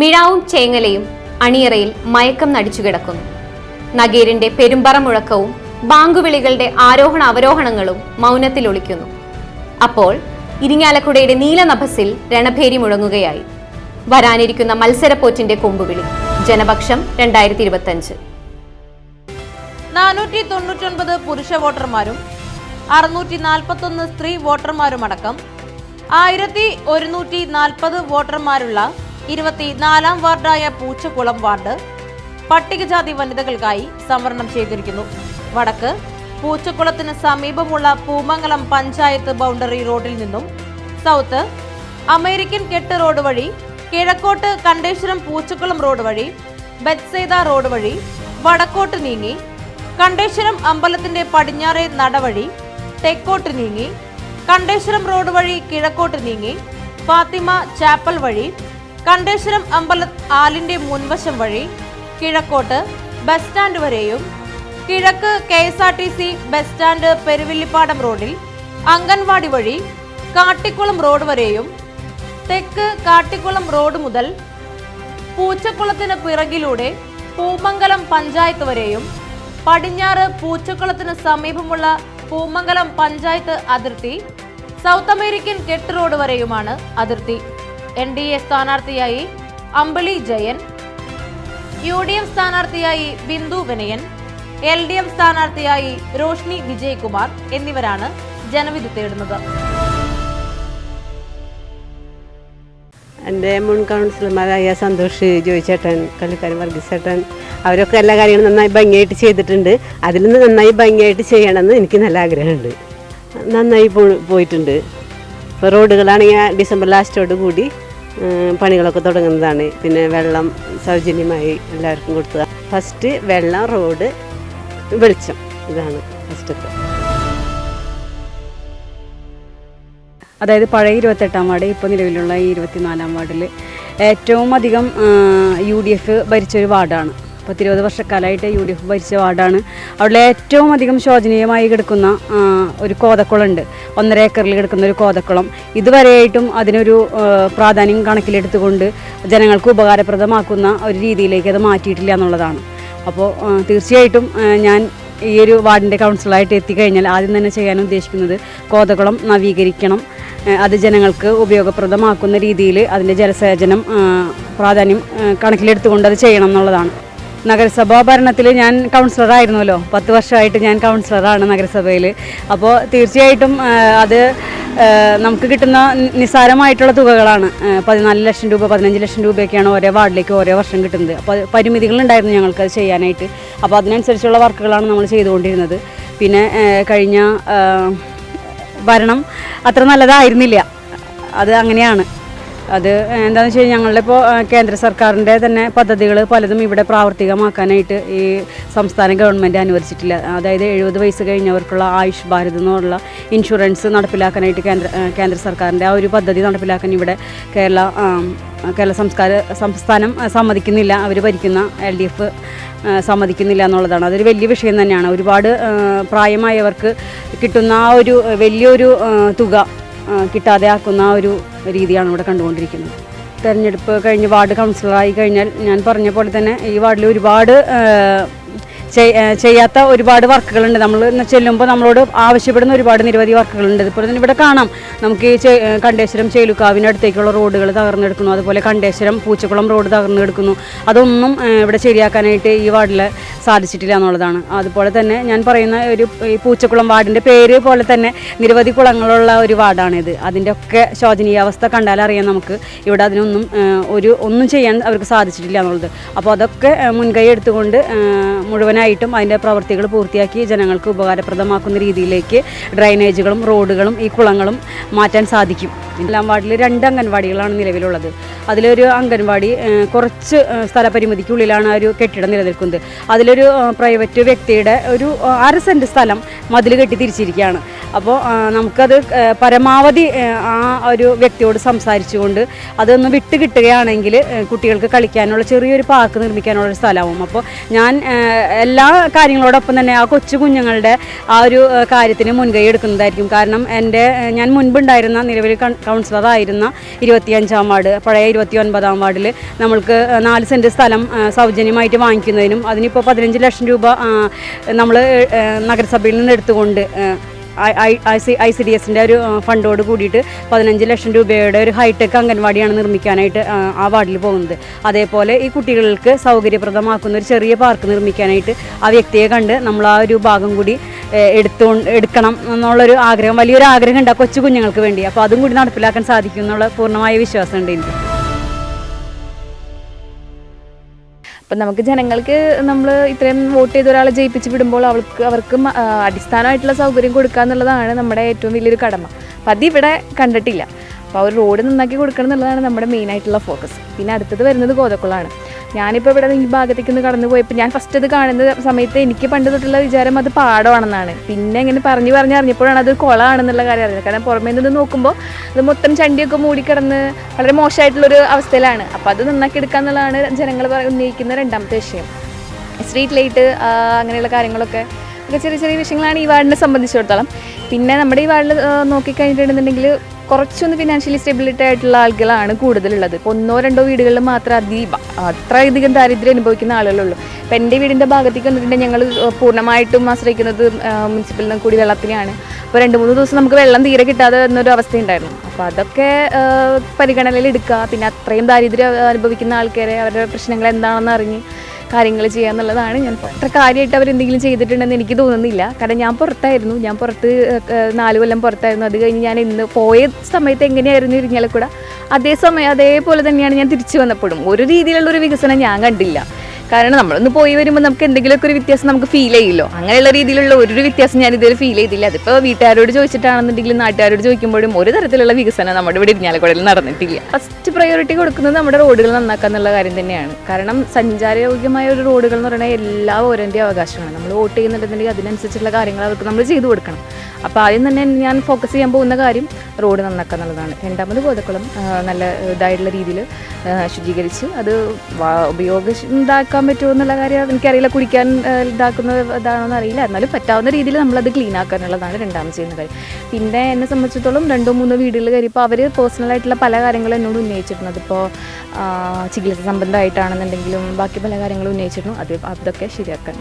മിഴാവും ചേങ്ങലയും അണിയറയിൽ മയക്കം നടിച്ചു കിടക്കുന്നു. നഗീരിന്റെ പെരുമ്പറ മുഴക്കവും ബാങ്കുവിളികളുടെ ആരോഹണ അവരോഹണങ്ങളും മൗനത്തിൽ ഒളിക്കുന്നു. അപ്പോൾ ഇരിങ്ങാലക്കുടയുടെ നീലനഭസിൽ രണഭേരി മുഴങ്ങുകയായി. വരാനിരിക്കുന്ന മത്സരപ്പോറ്റിന്റെ കൊമ്പുവിളി. ജനപക്ഷം രണ്ടായിരത്തി ഇരുപത്തഞ്ച് നാനൂറ്റി തൊണ്ണൂറ്റൊൻപത് പുരുഷ വോട്ടർമാരും അറുന്നൂറ്റി നാൽപ്പത്തൊന്ന് സ്ത്രീ വോട്ടർമാരുമടക്കം ആയിരത്തി ഒരുന്നൂറ്റി നാൽപ്പത് വോട്ടർമാരുള്ള ഇരുപത്തിനാലാം വാർഡായ പൂച്ചക്കുളം വാർഡ് പട്ടികജാതി വനിതകൾക്കായി സംവരണം ചെയ്തിരിക്കുന്നു. വടക്ക് പൂച്ചക്കുളത്തിന് സമീപമുള്ള പൂമംഗലം പഞ്ചായത്ത് ബൗണ്ടറി റോഡിൽ നിന്നും സൗത്ത് അമേരിക്കൻ കെട്ട് റോഡ് വഴി കിഴക്കോട്ട് കണ്ടേശ്വരം പൂച്ചക്കുളം റോഡ് വഴി ബത്സേദ റോഡ് വഴി വടക്കോട്ട് നീങ്ങി കണ്ടേശ്വരം അമ്പലത്തിന്റെ പടിഞ്ഞാറേ നടവഴി തെക്കോട്ട് നീങ്ങി കണ്ടേശ്വരം റോഡ് വഴി കിഴക്കോട്ട് നീങ്ങി ഫാത്തിമ ചാപ്പൽ വഴി കണ്ടേശ്വരം അമ്പല ആലിന്റെ മുൻവശം വഴി കിഴക്കോട്ട് ബസ് സ്റ്റാൻഡ് വരെയും കിഴക്ക് K S R T C bus stand Peruvillippadam റോഡിൽ അംഗൻവാടി വഴി കാട്ടിക്കുളം റോഡ് വരെയും തെക്ക് കാട്ടിക്കുളം റോഡ് മുതൽ പൂച്ചക്കുളത്തിന് പിറകിലൂടെ പൂമംഗലം പഞ്ചായത്ത് വരെയും പടിഞ്ഞാറ് പൂച്ചക്കുളത്തിന് സമീപമുള്ള പൂമംഗലം പഞ്ചായത്ത് അതിർത്തി സൗത്ത് അമേരിക്കൻ കെട്ട് റോഡ് വരെയുമാണ് അതിർത്തി. എൻ ഡി എ സ്ഥാനാർത്ഥിയായി Ambili Jayan U D F സ്ഥാനാർത്ഥിയായി Bindu Vinayan L D F സ്ഥാനാർത്ഥിയായി റോഷ്നി വിജയകുമാർ എന്നിവരാണ് ജനവിധി തേടുന്നത്. എന്റെ മുൻ കൗൺസിലർമാരായ സന്തോഷ് ജോയിച്ചേട്ടൻ കല്ലിക്കാരൻ വർഗീസേട്ടൻ അവരൊക്കെ എല്ലാ കാര്യങ്ങളും നന്നായി ഭംഗിയായിട്ട് ചെയ്തിട്ടുണ്ട്. അതിൽ നിന്ന് നന്നായി ഭംഗിയായിട്ട് ചെയ്യണമെന്ന് എനിക്ക് നല്ല ആഗ്രഹമുണ്ട്. നന്നായി പോയിട്ടുണ്ട്. ഇപ്പോൾ റോഡുകളാണെങ്കിൽ ഡിസംബർ ലാസ്റ്റോട് കൂടി പണികളൊക്കെ തുടങ്ങുന്നതാണ്. പിന്നെ വെള്ളം സൗജന്യമായി എല്ലാവർക്കും കൊടുക്കുക ഫസ്റ്റ് വെള്ളം റോഡ് വെളിച്ചം. ഇതാണ് ഫസ്റ്റത്തെ അതായത് പഴയ ഇരുപത്തെട്ടാം വാർഡ് ഇപ്പോൾ നിലവിലുള്ള ഈ ഇരുപത്തിനാലാം വാർഡിൽ ഏറ്റവും അധികം യു ഡി എഫ് ഭരിച്ചൊരു വാർഡാണ്. പത്തിരുപത് വർഷക്കാലമായിട്ട് യു ഡി എഫ് ഭരിച്ച വാർഡാണ്. അവിടെ ഏറ്റവും അധികം ശോചനീയമായി കിടക്കുന്ന ഒരു കോതക്കുളമുണ്ട്. ഒന്നര ഏക്കറിൽ കിടക്കുന്ന ഒരു കോതക്കുളം. ഇതുവരെയായിട്ടും അതിനൊരു പ്രാധാന്യം കണക്കിലെടുത്തുകൊണ്ട് ജനങ്ങൾക്ക് ഉപകാരപ്രദമാക്കുന്ന ഒരു രീതിയിലേക്ക് അത് മാറ്റിയിട്ടില്ല എന്നുള്ളതാണ്. അപ്പോൾ തീർച്ചയായിട്ടും ഞാൻ ഈ ഒരു വാർഡിന്റെ കൗൺസിലായിട്ട് എത്തിക്കഴിഞ്ഞാൽ ആദ്യം തന്നെ ചെയ്യാൻ ഉദ്ദേശിക്കുന്നത് കോതകുളം നവീകരിക്കണം. അത് ജനങ്ങൾക്ക് ഉപയോഗപ്രദമാക്കുന്ന രീതിയിൽ അതിന്റെ ജലസേചനം പ്രാധാന്യം കണക്കിലെടുത്തുകൊണ്ട് അത് ചെയ്യണം എന്നുള്ളതാണ്. നഗരസഭാ ഭരണത്തിൽ ഞാൻ കൗൺസിലറായിരുന്നല്ലോ. പത്ത് വർഷമായിട്ട് ഞാൻ കൗൺസിലറാണ് നഗരസഭയിൽ അപ്പോൾ തീർച്ചയായിട്ടും അത് നമുക്ക് കിട്ടുന്ന നിസ്സാരമായിട്ടുള്ള തുകകളാണ്. പതിനാല് ലക്ഷം രൂപ പതിനഞ്ച് ലക്ഷം രൂപയൊക്കെയാണ് ഓരോ വാർഡിലേക്ക് ഓരോ വർഷം കിട്ടുന്നത്. അപ്പോൾ പരിമിതികളുണ്ടായിരുന്നു ഞങ്ങൾക്ക് അത് ചെയ്യാനായിട്ട്. അപ്പോൾ അതിനനുസരിച്ചുള്ള വർക്കുകളാണ് നമ്മൾ ചെയ്തുകൊണ്ടിരുന്നത്. പിന്നെ കഴിഞ്ഞ ഭരണം അത്ര നല്ലതായിരുന്നില്ല. അത് അങ്ങനെയാണ്. അത് എന്താണെന്ന് വെച്ച് കഴിഞ്ഞാൽ ഞങ്ങളുടെ ഇപ്പോൾ കേന്ദ്ര സർക്കാരിന്റെ തന്നെ പദ്ധതികൾ പലതും ഇവിടെ പ്രാവർത്തികമാക്കാനായിട്ട് ഈ സംസ്ഥാന ഗവൺമെന്റ് അനുവദിച്ചിട്ടില്ല. അതായത് എഴുപത് വയസ്സ് കഴിഞ്ഞവർക്കുള്ള ആയുഷ് ഭാരത് എന്നുള്ള ഇൻഷുറൻസ് നടപ്പിലാക്കാനായിട്ട് കേന്ദ്ര കേന്ദ്ര സർക്കാരിന്റെ ആ ഒരു പദ്ധതി നടപ്പിലാക്കാൻ ഇവിടെ കേരള കേരള സംസ്കാര സംസ്ഥാനം സമ്മതിക്കുന്നില്ല. അവർ ഭരിക്കുന്ന എൽ ഡി എഫ് സമ്മതിക്കുന്നില്ല എന്നുള്ളതാണ്. അതൊരു വലിയ വിഷയം തന്നെയാണ്. ഒരുപാട് പ്രായമായവർക്ക് കിട്ടുന്ന ആ ഒരു വലിയൊരു തുക കിട്ടാതെ ആക്കുന്ന ഒരു രീതിയാണ് ഇവിടെ കണ്ടുകൊണ്ടിരിക്കുന്നത്. തെരഞ്ഞെടുപ്പ് കഴിഞ്ഞ് വാർഡ് കൗൺസിലറായി കഴിഞ്ഞാൽ ഞാൻ പറഞ്ഞ പോലെ തന്നെ ഈ വാർഡിൽ ഒരുപാട് ചെയ്യാത്ത ഒരുപാട് വർക്കുകളുണ്ട്. നമ്മൾ ചെല്ലുമ്പോൾ നമ്മളോട് ആവശ്യപ്പെടുന്ന ഒരുപാട് നിരവധി വർക്കുകളുണ്ട്. അതുപോലെ തന്നെ ഇവിടെ കാണാം. നമുക്ക് ഈ കണ്ടേശ്വരം ചേലുക്കാവിനടുത്തേക്കുള്ള റോഡുകൾ തകർന്നെടുക്കുന്നു. അതുപോലെ കണ്ടേശ്വരം പൂച്ചക്കുളം റോഡ് തകർന്നെടുക്കുന്നു. അതൊന്നും ഇവിടെ ശരിയാക്കാനായിട്ട് ഈ വാർഡിൽ സാധിച്ചിട്ടില്ല എന്നുള്ളതാണ്. അതുപോലെ തന്നെ ഞാൻ പറയുന്ന ഒരു ഈ പൂച്ചക്കുളം വാർഡിന്റെ പേര് പോലെ തന്നെ നിരവധി കുളങ്ങളുള്ള ഒരു വാർഡാണിത്. അതിന്റെ ഒക്കെ ശോചനീയാവസ്ഥ കണ്ടാലറിയാം നമുക്ക്. ഇവിടെ അതിനൊന്നും ഒരു ഒന്നും ചെയ്യാൻ അവർക്ക് സാധിച്ചിട്ടില്ല എന്നുള്ളത്. അപ്പോൾ അതൊക്കെ മുൻകൈ എടുത്തുകൊണ്ട് ആ, മുഴുവനായിട്ടും അതിന്റെ പ്രവൃത്തികൾ പൂർത്തിയാക്കി ജനങ്ങൾക്ക് ഉപകാരപ്രദമാക്കുന്ന രീതിയിലേക്ക് ഡ്രൈനേജുകളും റോഡുകളും ഈ കുളങ്ങളും മാറ്റാൻ സാധിക്കും. എല്ലാം വാർഡിൽ രണ്ട് അംഗൻവാടികളാണ് നിലവിലുള്ളത്. അതിലൊരു അംഗൻവാടി കുറച്ച് സ്ഥലപരിമിതിക്കുള്ളിലാണ് ആ ഒരു കെട്ടിടം നിലനിൽക്കുന്നത്. അതിലൊരു പ്രൈവറ്റ് വ്യക്തിയുടെ ഒരു അര സെന്റ് സ്ഥലം മതിൽ കെട്ടി തിരിച്ചിരിക്കുകയാണ്. അപ്പോൾ നമുക്കത് പരമാവധി ആ, ഒരു വ്യക്തിയോട് സംസാരിച്ചുകൊണ്ട് അതൊന്ന് വിട്ട് കിട്ടുകയാണെങ്കിൽ കുട്ടികൾക്ക് കളിക്കാനുള്ള ചെറിയൊരു പാർക്ക് നിർമ്മിക്കാനുള്ള ഒരു സ്ഥലമാവും. അപ്പോൾ ഞാൻ എല്ലാ കാര്യങ്ങളോടൊപ്പം തന്നെ ആ കൊച്ചു കുഞ്ഞുങ്ങളുടെ ആ ഒരു കാര്യത്തിന് മുൻകൈ എടുക്കുന്നതായിരിക്കും. കാരണം എന്റെ ഞാൻ മുൻപുണ്ടായിരുന്ന നിലവിൽ കൗൺസിലറായിരുന്ന ഇരുപത്തിയഞ്ചാം വാർഡ് പഴയ ഇരുപത്തി ഒൻപതാം വാർഡിൽ നമ്മൾക്ക് നാല് സെന്റ് സ്ഥലം സൗജന്യമായിട്ട് വാങ്ങിക്കുന്നതിനും അതിനിപ്പോൾ പതിനഞ്ച് ലക്ഷം രൂപ നമ്മൾ നഗരസഭയിൽ നിന്ന് എടുത്തുകൊണ്ട് ഐ സി ഡി എസിന്റെ ഒരു ഫണ്ടോട് കൂടിയിട്ട് പതിനഞ്ച് ലക്ഷം രൂപയുടെ ഒരു ഹൈടെക് അംഗൻവാടിയാണ് നിർമ്മിക്കാനായിട്ട് ആ വാർഡിൽ പോകുന്നത്. അതേപോലെ ഈ കുട്ടികൾക്ക് സൗകര്യപ്രദമാക്കുന്ന ഒരു ചെറിയ പാർക്ക് നിർമ്മിക്കാനായിട്ട് ആ വ്യക്തിയെ കണ്ട് നമ്മൾ ആ ഒരു ഭാഗം കൂടി എടുത്തുകൊണ്ട് എടുക്കണം എന്നുള്ളൊരു ആഗ്രഹം വലിയൊരു ആഗ്രഹം ഉണ്ട് ആ കൊച്ചു കുഞ്ഞുങ്ങൾക്ക് വേണ്ടി. അപ്പോൾ അതും കൂടി നടപ്പിലാക്കാൻ സാധിക്കും എന്നുള്ള പൂർണമായ വിശ്വാസമുണ്ട് എനിക്ക്. അപ്പം നമുക്ക് ജനങ്ങൾക്ക് നമ്മൾ ഇത്രയും വോട്ട് ചെയ്ത ഒരാളെ ജയിപ്പിച്ച് വിടുമ്പോൾ അവൾക്ക് അവർക്ക് അടിസ്ഥാനമായിട്ടുള്ള സൗകര്യം കൊടുക്കുക എന്നുള്ളതാണ് നമ്മുടെ ഏറ്റവും വലിയൊരു കടമ. അപ്പം അതിവിടെ കണ്ടിട്ടില്ല. അപ്പോൾ അവർ റോഡ് നന്നാക്കി കൊടുക്കണം എന്നുള്ളതാണ് നമ്മുടെ മെയിനായിട്ടുള്ള ഫോക്കസ് പിന്നെ അടുത്തത് വരുന്നത് ഗോതക്കുളമാണ് ഞാനിപ്പോൾ ഇവിടെ ഈ ഭാഗത്തേക്ക് ഒന്ന് കടന്നു പോയപ്പോൾ ഞാൻ ഫസ്റ്റ് അത് കാണുന്ന സമയത്ത് എനിക്ക് പണ്ട് തൊട്ടുള്ള വിചാരം അത് പാടമാണെന്നാണ്. പിന്നെ ഇങ്ങനെ പറഞ്ഞു പറഞ്ഞ് അറിഞ്ഞപ്പോഴാണ് അത് കുളമാണെന്നുള്ള കാര്യം അറിയുന്നത്. കാരണം പുറമേ നിന്ന് നോക്കുമ്പോൾ അത് മൊത്തം ചണ്ടിയൊക്കെ മൂടിക്കിടന്ന് വളരെ മോശമായിട്ടുള്ളൊരു അവസ്ഥയിലാണ്. അപ്പോൾ അത് നന്നാക്കി എടുക്കുക എന്നുള്ളതാണ് ജനങ്ങൾ ഉന്നയിക്കുന്ന രണ്ടാമത്തെ വിഷയം. സ്ട്രീറ്റ് ലൈറ്റ് അങ്ങനെയുള്ള കാര്യങ്ങളൊക്കെ. ഒക്കെ ചെറിയ ചെറിയ വിഷയങ്ങളാണ് ഈ വാർഡിനെ സംബന്ധിച്ചിടത്തോളം. പിന്നെ നമ്മുടെ ഈ വാർഡിൽ നോക്കിക്കഴിഞ്ഞിട്ടുണ്ടെന്നുണ്ടെങ്കിൽ കുറച്ചൊന്ന് ഫിനാൻഷ്യലി സ്റ്റെബിലിറ്റി ആയിട്ടുള്ള ആളുകളാണ് കൂടുതലുള്ളത്. ഇപ്പോൾ ഒന്നോ രണ്ടോ വീടുകളിൽ മാത്രം അതി അത്രയധികം ദാരിദ്ര്യം അനുഭവിക്കുന്ന ആളുകളുള്ളൂ. ഇപ്പം എന്റെ വീടിന്റെ ഭാഗത്തേക്ക് വന്നിട്ടുണ്ടെങ്കിൽ ഞങ്ങൾ പൂർണമായിട്ടും ആശ്രയിക്കുന്നത് മുനിസിപ്പലിൽ നിന്ന് കൂടി വെള്ളത്തിനെയാണ്. അപ്പോൾ രണ്ട് മൂന്ന് ദിവസം നമുക്ക് വെള്ളം തീരെ കിട്ടാതെ എന്നൊരു അവസ്ഥയുണ്ടായിരുന്നു. അപ്പോൾ അതൊക്കെ പരിഗണനയിൽ എടുക്കുക. പിന്നെ അത്രയും ദാരിദ്ര്യം അനുഭവിക്കുന്ന ആൾക്കാരെ അവരുടെ പ്രശ്നങ്ങൾ എന്താണെന്ന് അറിഞ്ഞ് കാര്യങ്ങൾ ചെയ്യുക എന്നുള്ളതാണ്. ഞാൻ അത്ര കാര്യമായിട്ട് അവരെന്തെങ്കിലും ചെയ്തിട്ടുണ്ടെന്ന് എനിക്ക് തോന്നുന്നില്ല. കാരണം ഞാൻ പുറത്തായിരുന്നു. ഞാൻ പുറത്ത് നാല് കൊല്ലം പുറത്തായിരുന്നു. അത് കഴിഞ്ഞ് ഞാൻ ഇന്ന് പോയ സമയത്ത് എങ്ങനെയായിരുന്നു ഇരിഞ്ഞാലക്കൂടെ അതേ സമയം അതേപോലെ തന്നെയാണ് ഞാൻ തിരിച്ചു വന്നപ്പോഴും. ഒരു രീതിയിലുള്ള ഒരു വികസനം ഞാൻ കണ്ടില്ല. കാരണം നമ്മളൊന്ന് പോയി വരുമ്പോൾ നമുക്ക് എന്തെങ്കിലുമൊക്കെ ഒരു വ്യത്യാസം നമുക്ക് ഫീൽ ചെയ്യില്ലോ. അങ്ങനെയുള്ള രീതിയിലുള്ള ഒരു വ്യത്യാസം ഞാൻ ഇതുവരെ ഫീൽ ചെയ്തില്ല. അതിപ്പോൾ വീട്ടുകാരോട് ചോദിച്ചിട്ടാണെന്നുണ്ടെങ്കിലും നാട്ടുകാരോട് ചോദിക്കുമ്പോഴും ഒരു തരത്തിലുള്ള വികസനം നമ്മുടെ ഇവിടെ ഇരിഞ്ഞാലക്കുടയിൽ നടന്നിട്ടില്ല. ഫസ്റ്റ് പ്രയോറിറ്റി കൊടുക്കുന്നത് നമ്മുടെ റോഡുകൾ നന്നാക്കുക എന്നുള്ള കാര്യം തന്നെയാണ്. കാരണം സഞ്ചാരയോഗ്യമായ ഒരു റോഡുകൾ എന്ന് പറയുന്നത് എല്ലാ ഓരോന്റെ അവകാശമാണ്. നമ്മൾ വോട്ട് ചെയ്യുന്നുണ്ടെന്നുണ്ടെങ്കിൽ അതിനനുസരിച്ചുള്ള കാര്യങ്ങൾ അവർക്ക് നമ്മൾ ചെയ്തു കൊടുക്കണം. അപ്പോൾ ആദ്യം തന്നെ ഞാൻ ഫോക്കസ് ചെയ്യാൻ പോകുന്ന കാര്യം റോഡ് നന്നാക്കുക എന്നുള്ളതാണ്. രണ്ടാമത് ഗോതക്കുളം നല്ല ഇതായിട്ടുള്ള രീതിയിൽ ശുചീകരിച്ച് അത് ഉപയോഗ ഇതാക്കാൻ പറ്റുമോ എന്നുള്ള കാര്യം എനിക്കറിയില്ല. കുടിക്കാൻ ഇതാക്കുന്ന ഇതാണോ അറിയില്ല. എന്നാലും പറ്റാവുന്ന രീതിയിൽ നമ്മളത് ക്ലീൻ ആക്കാനുള്ളതാണ് രണ്ടാമത് ചെയ്യുന്ന കാര്യം. പിന്നെ എന്നെ സംബന്ധിച്ചിടത്തോളം രണ്ടോ മൂന്നോ വീടുകൾ കയറിയപ്പോൾ അവർ പേഴ്സണലായിട്ടുള്ള പല കാര്യങ്ങളും എന്നോട് ഉന്നയിച്ചിരുന്നത് അതിപ്പോൾ ചികിത്സ സംബന്ധമായിട്ടാണെന്നുണ്ടെങ്കിലും ബാക്കി പല കാര്യങ്ങളും ഉന്നയിച്ചിരുന്നു. അത് അതൊക്കെ ശരിയാക്കാൻ